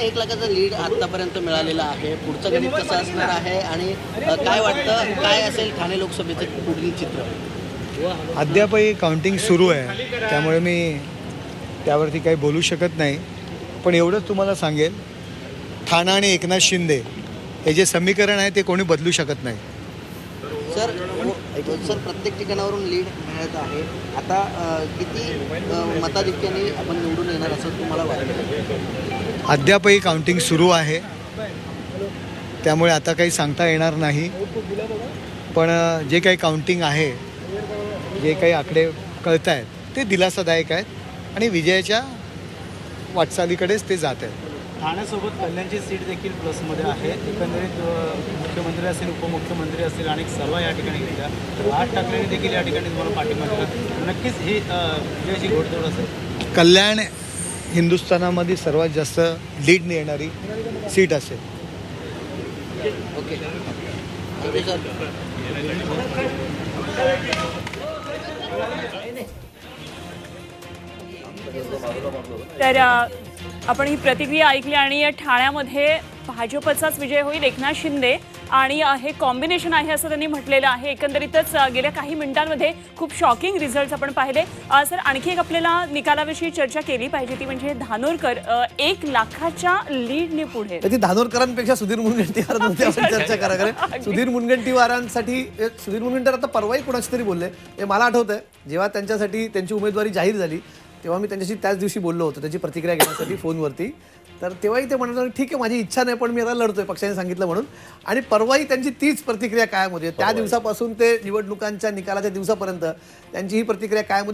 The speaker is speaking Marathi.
एक लाखाचं लीड आतापर्यंत मिळालेलं आहे. पुढचं गणित कसं असणार आहे आणि काय वाटतं? काय असेल ठाणे लोकसभेचं पुढील चित्र? अद्यापही काउंटिंग सुरू आहे. त्यामुळे मी त्यावरती काही बोलू शकत नाही. पण एवढंच तुम्हाला सांगेल ठाणा आणि एकनाथ शिंदे हे जे समीकरण आहे ते कोणी बदलू शकत नाही. सर हो, सर प्रत्येक ठिकाणावरून लीड मिळत आहे. आता किती मताधिक्याने आपण निवडून येणार असं तुम्हाला वाटतं? अद्यापही काउंटिंग सुरू आहे. त्यामुळे आता काही सांगता येणार नाही. पण जे काही काउंटिंग आहे जे काही आकडे कळत आहेत ते दिलासादायक आहेत आणि विजयाच्या वाटचालीकडेच ते जात आहेत. ठाण्यासोबत कल्याणची सीट देखील प्लसमध्ये आहे. एकंदरीत मुख्यमंत्री असेल उपमुख्यमंत्री असेल आणि सर्व या ठिकाणी गेल्या राज ठाकरेंनी देखील या ठिकाणी तुम्हाला पाठिंबा दिला. नक्कीच ही विजयाची घोडदौड असेल. कल्याण हिंदुस्थानामध्ये सर्वात जास्त लीडने येणारी सीट असेल. ओके. तर आपण ही प्रतिक्रिया ऐकली आणि ठाण्यामध्ये भाजपचाच विजय होईल एकनाथ शिंदे. आणि हे कॉम्बिनेशन आहे असं त्यांनी म्हटलेलं आहे. एकंदरीतच गेल्या काही मिनिटांमध्ये खूप शॉकिंग रिझल्ट आपण पाहिले. सर आणखी एक आपल्याला निकालाविषयी चर्चा केली पाहिजे ती म्हणजे धानोरकर एक लाखाच्या लीडने पुढे. धानोरकरांपेक्षा सुधीर मुनगंटीवारांवरती आपण चर्चा करा सुधीर मुनगंटीवारांसाठी सुधीर मुनगंटीवार आता परवाही कोणाशी तरी बोलले. हे मला आठवतंय जेव्हा त्यांच्यासाठी त्यांची उमेदवारी जाहीर झाली तेव्हा मी त्यांच्याशी त्याच दिवशी बोललो होतो त्याची प्रतिक्रिया घेण्यासाठी फोनवरती. तर तेव्हाही ते म्हणत ठीक आहे माझी इच्छा नाही पण मी आता लढतोय पक्षाने सांगितलं म्हणून. आणि परवाही त्यांची तीच प्रतिक्रिया कायम होती. त्या दिवसापासून ते निवडणुकांच्या निकालाच्या दिवसापर्यंत त्यांची ही प्रतिक्रिया कायम होती.